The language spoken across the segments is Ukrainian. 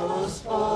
Gospel.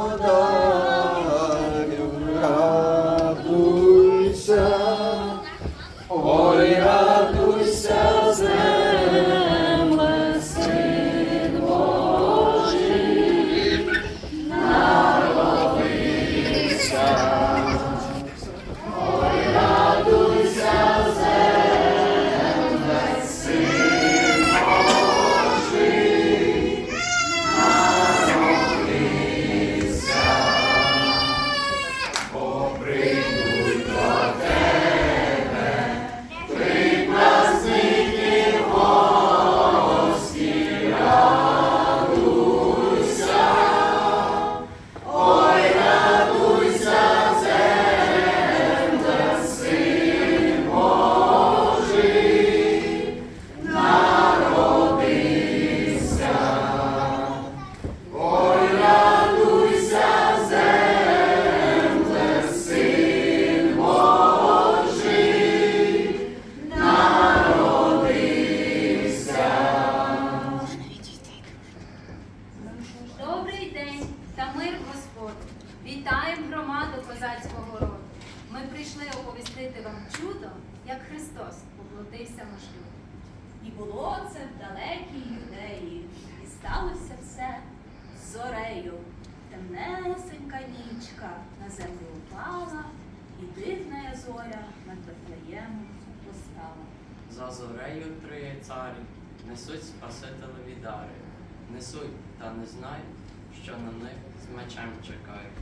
Мир Вітаємо громаду козацького роду. Ми прийшли оповістити вам чудо, як Христос поплотився на. І було це в далекій юдеї, і сталося все зорею. Темнесенька нічка на землю упала, і дивна зоря над Вифлеємом постала. За зорею три царі несуть Спасителеві дари, несуть та не знають, що на них з мечем чекають.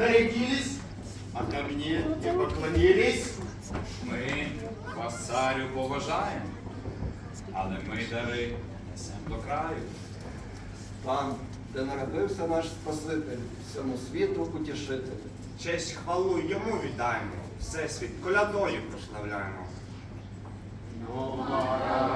Нарядились? А ко мне не поклонились? Ми вас царю поважаємо, але ми дари несемо до краю. Там, де народився наш Спаситель, всьому світу утішитель. Честь хвалу йому віддаємо, всесвіт колядою прославляємо. Увесь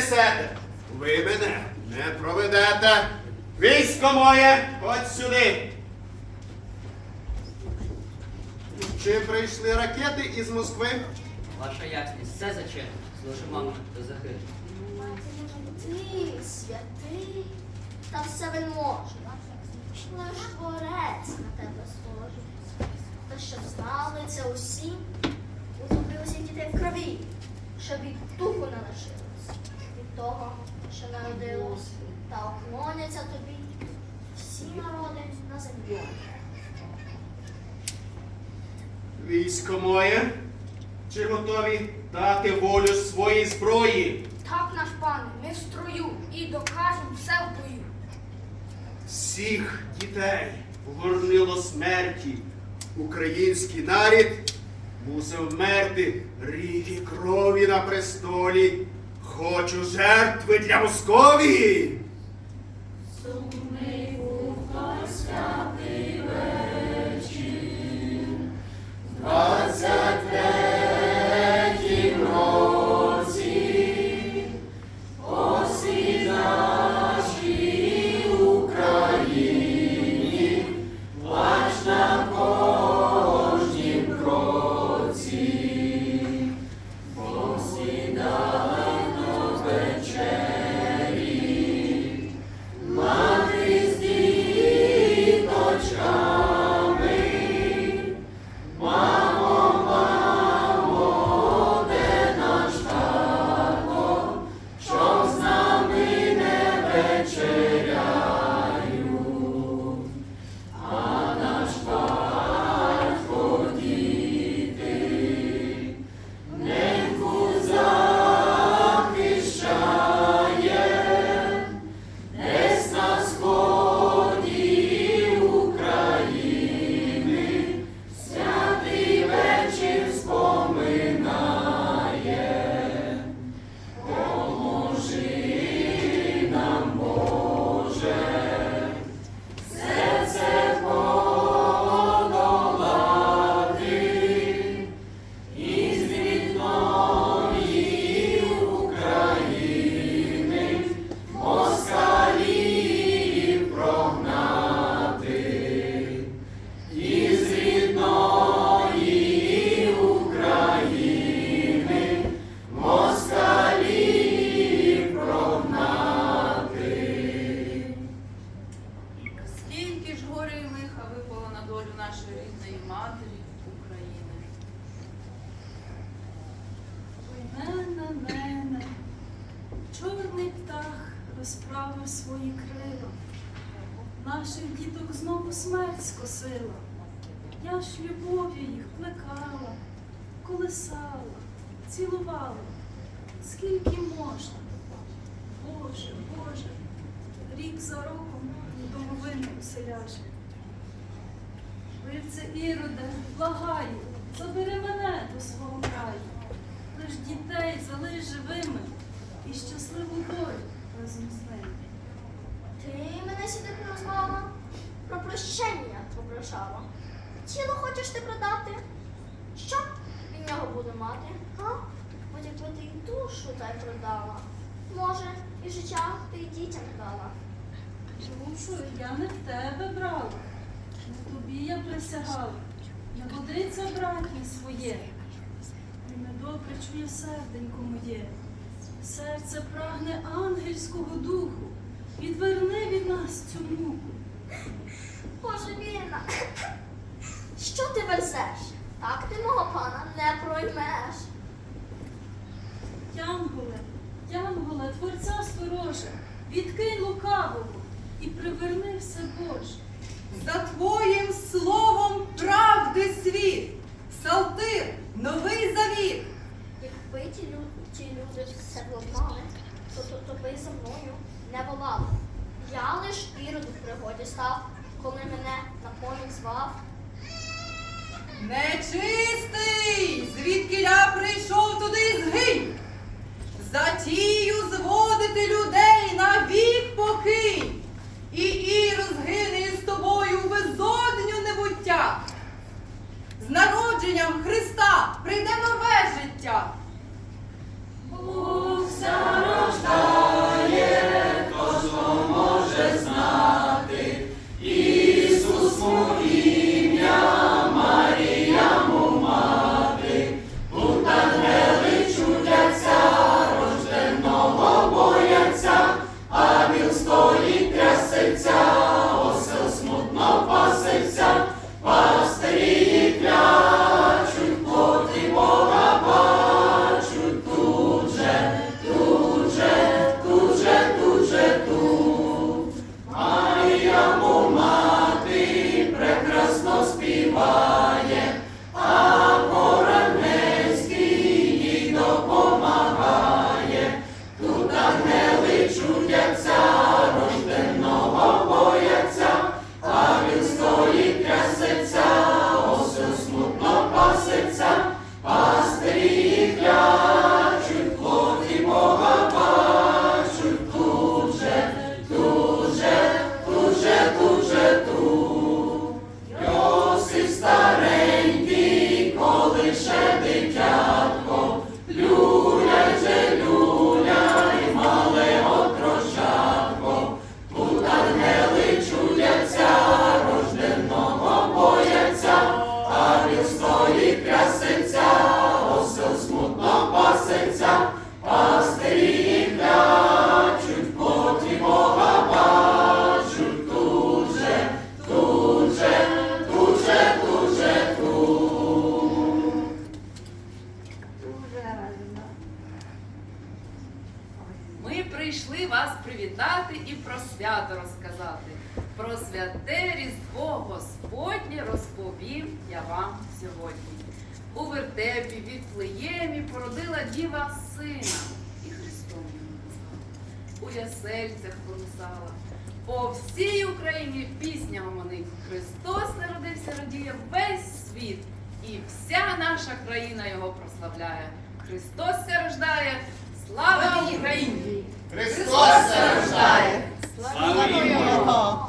спасете. Ви мене не проведете. Військо моє, от сюди. Чи прийшли ракети із Москви? Ваша ясність, все зачем? Служимо до захисту. Ти святий та все всевельможний, лиш творець на тебе схожий. Та щоб знали це усі, утопилися дітей в крові, щоб від духу від того, що народилось, та уклоняться тобі всі народи на землі. Військо моє, чи готові дати волю своїй зброї? Так, наш пане, ми в строю і докажемо все в бою. Всіх дітей горнило смерті. Український нарід мусив вмерти ріки крові на престолі. Хочу жертви для Московії. Скосила. Я ж любов'ю їх плекала, колисала, цілувала, скільки можна. Боже, Боже, рік за роком домовину селяже. Вивце Іроде, благаю, забери мене до свого краю. Лиш дітей залиш живими і щасливу долю разом з ними. Ти мене сюди призвала, про прощення попрощала. Тіло хочеш ти продати? Що від нього буду мати? А? От якби ти й душу та й продала. Може, і життя ти й дітям дала. Душу я не в тебе брала, не тобі я присягала, не годиться братні своє. І недобре чує серденько моє. Серце прагне ангельського духу. Відверни від нас цю муку. Боже вірна, що ти верзеш? Так ти мого пана не проймеш. Янголе, Янголе, Творця стороже, відкинь лукавого і приверни все Боже. За твоїм словом правди світ, Салтир, новий завіт. Якби ті люди, ті люди все владнали, то, то, то би за мною не волали. Я лиш іроду в пригоді став, коли мене на поміч звав. Нечистий, звідки я прийшов туди згинь. Затію зводити людей на вік покинь. І і розгине із тобою безодню небуття. З народженням Христа прийде нове життя. Бог зарождає. Прийшли вас привітати і про свято розказати. Про святе Різдво Господнє розповім я вам сьогодні. У вертепі в Віфлеємі породила діва сина, і Христом його назвала. У ясельцях порусала. По всій Україні пісня гомонить. Христос народився, радіє весь світ, і вся наша країна його прославляє. Христос рождає, слава Україні! Христос рождає! Слава йому!